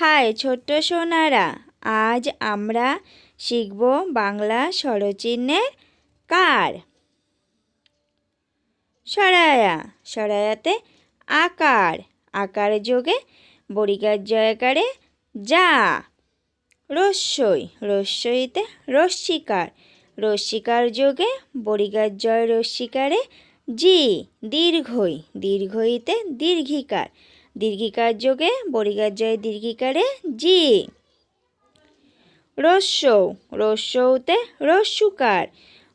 High ছোট্ট সোনারা, আজ আমরা শিখব বাংলা স্বরচিহ্নের কার? সরায়া, সরায়াতে আকার আকার যোগে বরিকার জয়কারে যা। রস্যই, রস্যইতে রস্মিকার রস্মিকার যোগে বরিকার জয় রস্মিকারে জি। দীর্ঘই, দীর্ঘইতে দীর্ঘিকার দীর্ঘিকার যোগে বরিকার জয় দীর্ঘিকারে, জি। রস্যৌ, রস্যৌতে রস্যুকার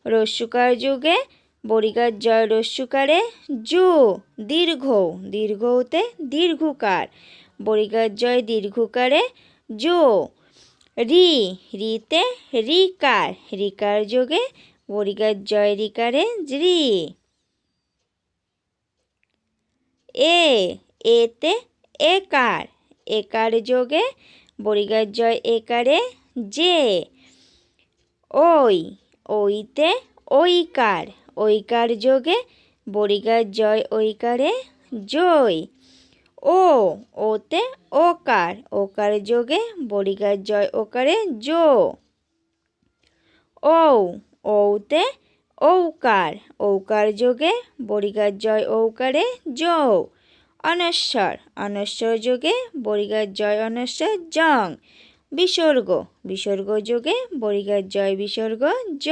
রস্যুকার যোগে বরিকার জয় রস্যুকারে, জু। দীর্ঘ, দীর্ঘতে দীর্ঘকার বরিকার জয় দীর্ঘকারে, জো। রি, রিতে রিকার রিকার যোগে বরিকার জয় রিকারে রি এ এতে একার। একার যোগে বরিগার জয় একারে যে। ওই, ওইতে ওইকার ওইকার যোগে বরিগার জয় ওইকারে জয়। ও, ওতে ওকার। ওকার যোগে বরিগার জয় ওকারে জো। ও ওতে ঔকার। ঔকার যোগে বরিগার জয় ঔকারে যৌ অনশ্বর। অনশ্বর যোগে বরিগার জয় অনশ্বর জং। বিসর্গ। বিসর্গ যোগে বরিগার জয় বিসর্গ জ।